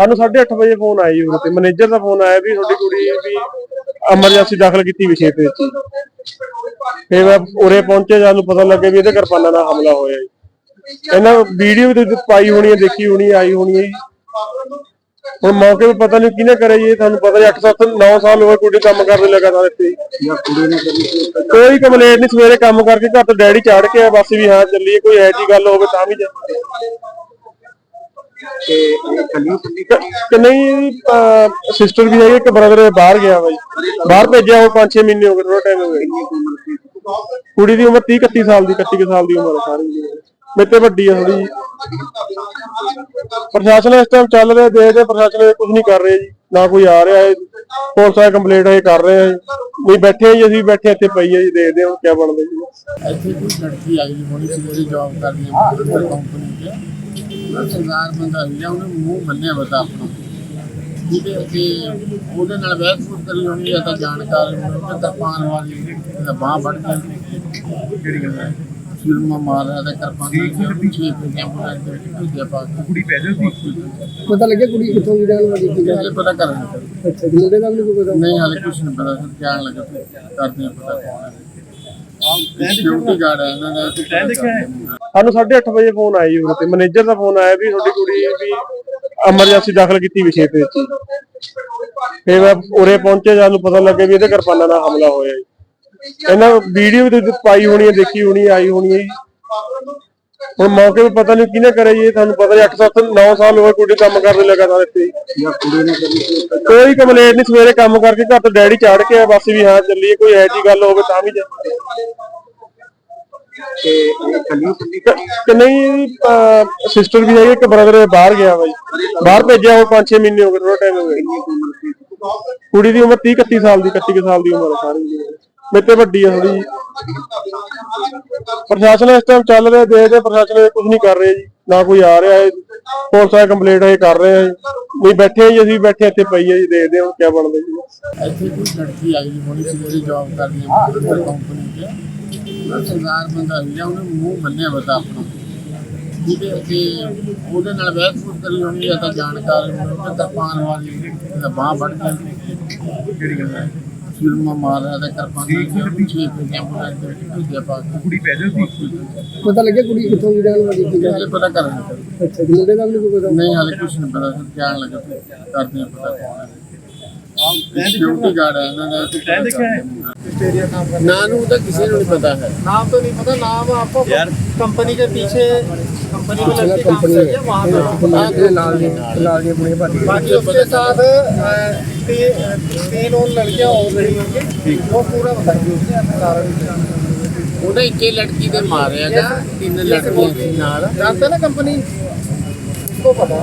ਸਾਨੂੰ 8:30 ਵਜੇ ਫੋਨ ਆਇਆ ਜੀ ਉਰੇ ਤੇ। ਮੈਨੇਜਰ ਦਾ ਫੋਨ ਆਇਆ ਵੀ ਤੁਹਾਡੀ ਕੁੜੀ ਵੀ ਐਮਰਜੈਂਸੀ ਦਾਖਲ ਕੀਤੀ ਵਿਸ਼ੇ ਤੇ ਫਿਰ ਮੈਂ ਉਰੇ ਪਹੁੰਚੇ ਸਾਨੂੰ ਪਤਾ ਲੱਗਿਆ ਵੀ ਇਹਦੇ ਕਿਰਪਾਨਾਂ ਨਾਲ ਹਮਲਾ ਹੋਇਆ ਜੀ। ਇਹਨਾਂ ਵੀਡੀਓ ਵੀ ਪਾਈ ਹੋਣੀ ਹੈ, ਦੇਖੀ ਹੋਣੀ ਆਈ ਹੋਣੀ ਹੈ ਜੀ। ਹੁਣ ਮੌਕੇ 'ਤੇ ਪਤਾ ਨਹੀਂ ਕਿਹਨੇ ਕਰਿਆ ਜੀ, ਇਹ ਤੁਹਾਨੂੰ ਪਤਾ ਜੀ 8 7 9 ਸਾਲ ਹੋਏ ਕੁੜੀ ਕੰਮ ਕਰਦੇ ਲਗਾਤਾਰ ਇੱਥੇ। ਕੋਈ ਕੰਪਲੇਂਟ ਨਹੀਂ, ਸਵੇਰੇ ਕੰਮ ਕਰਕੇ ਘਰ ਤੋਂ ਡੈਡੀ ਚਾੜ ਕੇ ਆ, ਬਸ ਵੀ ਹਾਂ ਚੱਲੀਏ, ਕੋਈ ਐ ਗੱਲ ਹੋਵੇ ਤਾਂ ਵੀ ਤੇ ਕੱਲੀ ਕੱਲੀ ਕਿ ਨਹੀਂ ਸਿਸਟਰ ਵੀ ਹੈ ਇੱਕ ਬ੍ਰਦਰ ਬਾਹਰ ਗਿਆ ਬਾਈ। ਬਾਹਰ ਭੇਜਿਆ ਉਹ 5-6 ਮਹੀਨੇ ਹੋ ਗਏ ਥੋੜਾ ਟਾਈਮ ਹੋ ਗਿਆ। ਕੁੜੀ ਦੀ ਉਮਰ 30 31 ਸਾਲ ਦੀ 31 ਕੁ ਸਾਲ ਦੀ ਉਮਰ ਹੈ ਸਾਰੀ। ਮੇਰੇ ਤੇ ਵੱਡੀ ਹੈ ਥੋੜੀ ਪ੍ਰਸ਼ਾਸਨ ਇਸ ਟਾਈਮ ਚੱਲ ਰਿਹਾ ਦੇਖਦੇ ਪ੍ਰਸ਼ਾਸਨ ਕੁਝ ਨਹੀਂ ਕਰ ਰਿਹਾ ਜੀ। ਨਾ ਕੋਈ ਆ ਰਿਹਾ ਹੈ ਪੁਲਿਸ ਵਾਲੇ ਕੰਪਲੇਂਟ ਇਹ ਕਰ ਰਹੇ ਆ ਜੀ। ਨਹੀਂ ਬੈਠੇ ਆ ਜੀ ਅਸੀਂ ਬੈਠੇ ਇੱਥੇ ਪਈ ਹੈ ਜੀ ਦੇਖਦੇ ਹਾਂ ਕੀ ਬਣਦਾ ਜੀ। ਇੱਥੇ ਕੋਈ ਲੜਕੀ ਆਈ ਹੋਣੀ ਸੀ ਜਿਹੜੀ ਜੌਬ ਕਰਦੀ ਹੈ ਕੰਪਨੀ 'ਚ। ਸਰਦਾਰ ਬੰਦਾ ਸੀ ਉਹਨੇ ਮੂੰਹ ਬੰਨਿਆ ਬਤਾ ਆਪਣਾ। ਜਿਹਦੇ ਅੱਗੇ ਉਹਦੇ ਨਾਲ ਬਹਿਸ ਬੂਸ ਕਰੀ ਹੋਣੀ ਜਾਂ ਤਾਂ ਜਾਣਕਾਰ ਤਾਂ ਪਾਣ ਵਾਲੀ ਇਹਦਾ ਬਾਹ ਵੱਢ ਕੇ ਜਿਹੜੀ ਗੱਲ ਹੈ ਫਿਲਮਾਂ ਮਾਰ ਰਿਹਾ ਤਾਂ ਕਰਪਾਨਾ ਦੇ ਪਿੱਛੇ ਐਂਬੂਲੈਂਸ ਦੇ ਵਿੱਚ ਭੇਜਿਆ ਪਾ ਕੇ। ਕੁੜੀ ਪੈਦਲ ਸੀ? ਪਤਾ ਲੱਗਿਆ ਕੁੜੀ ਕਿੱਥੋਂ ਦੀ ਰਹਿਣ ਵਾਲੀ ਸੀ ਹਲੇ ਪਤਾ ਕਰਨਾ ਅੱਛਾ ਜੀ ਮੁੰਡੇ ਦਾ ਵੀ ਨਹੀਂ ਕੋਈ ਪਤਾ? ਨਹੀਂ ਹਾਲੇ ਕੁਝ ਨਹੀਂ ਪਤਾ ਸਰ ਕਿਆ ਲੱਗਾ ਕਰਦੇ ਆ ਪਤਾ ਕੌਣ ਹੈ। ਸਿਕਿਉਰਿਟੀ ਗਾਰਡ ਹੈ ਇਹਨਾਂ ਦਾ ਤੇ ਪਤਾ ਸਾਨੂੰ 8:30 ਵਜੇ ਫੋਨ ਆਇਆ ਜੀ ਉਰੇ ਤੇ ਮੈਨੇਜਰ ਦਾ ਫੋਨ ਆਇਆ ਵੀ ਤੁਹਾਡੀ ਕੁੜੀ ਵੀ ਐਮਰਜੈਂਸੀ ਦਾਖਲ ਕੀਤੀ ਵਿਸ਼ੇ ਤੇ। ਜੀ ਫਿਰ ਮੈਂ ਉਰੇ ਪਹੁੰਚੇ ਸਾਨੂੰ ਪਤਾ ਲੱਗਿਆ ਵੀ ਇਹਦੇ ਕਿਰਪਾਨਾਂ ਨਾਲ ਹਮਲਾ ਹੋਇਆ ਜੀ। ਇਹਨਾਂ ਵੀਡੀਓ ਵੀ ਤੁਸੀਂ ਪਾਈ ਹੋਣੀ ਹੈ, ਦੇਖੀ ਹੋਣੀ ਆਈ ਹੋਣੀ ਹੈ ਜੀ। ਹੁਣ ਮੌਕੇ 'ਤੇ ਪਤਾ ਨਹੀਂ ਕਿਹਨੇ ਕਰਿਆ ਜੀ ਇਹ ਤੁਹਾਨੂੰ ਪਤਾ ਜੀ 8 7 9 ਸਾਲ ਹੋਏ ਕੁੜੀ ਕੰਮ ਕਰਦੇ ਲਗਾਤਾਰ ਇੱਥੇ ਜੀ। ਜਾਂ ਕੁੜੀ ਨੇ ਕਦੀ ਕੋਈ ਕੰਪਲੇਂਟ ਨਹੀਂ ਸਵੇਰੇ ਕੰਮ ਕਰਕੇ ਘਰ ਤੋਂ ਡੈਡੀ ਚਾੜ ਕੇ ਆ ਬਸ ਵੀ ਹਾਂ ਚੱਲੀਏ ਕੋਈ ਐ ਜੀ ਗੱਲ ਹੋਵੇ ਤਾਂ ਵੀ ਜਾ। ਤੇ ਇਹ ਕੱਲੀ ਕੱਲੀ ਕਿ ਨਹੀਂ ਸਿਸਟਰ ਵੀ ਹੈ ਇੱਕ ਬ੍ਰਦਰ ਬਾਹਰ ਗਿਆ ਬਾਈ ਬਾਹਰ ਭੇਜਿਆ ਉਹ 5-6 ਮਹੀਨੇ ਹੋ ਗਏ ਥੋੜਾ ਟਾਈਮ ਹੋ ਗਿਆ। ਕੁੜੀ ਦੀ ਉਮਰ 30 31 ਸਾਲ ਦੀ 31 ਕੁ ਸਾਲ ਦੀ ਉਮਰ ਹੈ ਸਾਰੀ। ਦੀ ਮੇਰੇ ਤੇ ਵੱਡੀ ਹੈ ਥੋੜੀ ਪ੍ਰਸ਼ਾਸਨ ਇਸ ਟਾਈਮ ਚੱਲ ਰਿਹਾ ਦੇਖਦੇ ਪ੍ਰਸ਼ਾਸਨ ਕੁਝ ਨਹੀਂ ਕਰ ਰਿਹਾ ਜੀ ਨਾ ਕੋਈ ਆ ਰਿਹਾ ਹੈ ਪੁਲਿਸ ਵਾਲੇ ਕੰਪਲੇਂਟ ਇਹ ਕਰ ਰਹੇ ਆ ਜੀ। ਨਹੀਂ ਬੈਠੇ ਆ ਜੀ ਅਸੀਂ ਬੈਠੇ ਇੱਥੇ ਪਈ ਹੈ ਜੀ ਦੇਖਦੇ ਹਾਂ ਹੁਣ ਕੀ ਬਣਦਾ ਜੀ। ਇੱਥੇ ਕੋਈ ਲੜਕੀ ਆਈ ਹੋਣੀ ਸੀ ਜਿਹੜੀ ਜੌਬ ਕਰਦੀ ਹੈ ਕੰਪਨੀ 'ਚ। ਉਹ ਸਰਦਾਰ ਬੰਦਾ ਸੀ ਉਹਨੇ ਮੂੰਹ ਬੰਨਿਆ ਬਤਾ ਆਪਣਾ। ਜਿਹਦੇ ਅੱਗੇ ਉਹਦੇ ਨਾਲ ਬੂਸ ਕਰੀ ਹੋਣੀ ਜਾਂ ਤਾਂ ਜਾਣਕਾਰ ਹੋਣੀ ਤਾਂ ਪਾਣ ਵਾਲੀ ਇਹਦਾ ਬਾਹ ਵੱਢ ਕੇ ਜਿਹੜੀ ਗੱਲ ਹੈ ਫਿਲਮਾਂ ਮਾਰ ਰਿਹਾ ਤਾਂ ਕਰਪਾਨਾ ਦੇ ਪਿੱਛੇ ਐਂਬੂਲੈਂਸ ਦੇ ਵਿੱਚ ਭੇਜਿਆ ਪਾ ਕੇ ਕੁੜੀ ਪੈਦਲ ਸੀ ਪਤਾ ਲੱਗਿਆ ਕੁੜੀ ਕਿੱਥੋਂ ਦੀ ਰਹਿਣ ਵਾਲੀ ਸੀ ਹਲੇ ਪਤਾ ਕਰਨਾ ਸਰ ਅੱਛਾ ਜੀ ਮੁੰਡੇ ਦਾ ਵੀ ਨਹੀਂ ਕੋਈ ਪਤਾ ਨਹੀਂ ਹਾਲੇ ਕੁਝ ਨਹੀਂ ਪਤਾ ਸਰ ਕਿਆ ਲੱਗਾ ਕਰਦੇ ਆ ਪਤਾ ਕੌਣ ਹੈ ਸਿਕਿਉਰਿਟੀ ਗਾਰਡ ਹੈ ਇਹਨਾਂ ਦਾ ਤੇ ਪਤਾ ਕਰਦੇ ਆ। ਨਾਂ ਨੂੰ ਤਾਂ ਕਿਸੇ ਨੂੰ ਨਹੀਂ ਪਤਾ ਹੈ नाम तो नहीं पता नाम आपको कंपनी के पीछे कंपनी में लड़के काम कंपनी करते हैं वहाँ पे ਇਹਦੇ ਨਾਲ ਦੀ ਨਾਲ ਦੀਆਂ ਕੁੜੀਆਂ ਭੱਜ बाकी उसके साथ अ, ती- तीन और लड़कियां और रही होंगी वो पूरा बताएंगे उसने सारा डिटेल। ਉਹਨੇ ਇੱਕੇ ਲੜਕੀ ਦੇ ਮਾਰਿਆਗਾ ਤਿੰਨ ਲੜਕੀਆਂ ਸੀ ਨਾਲ जानते हैं ना कंपनी उसको पता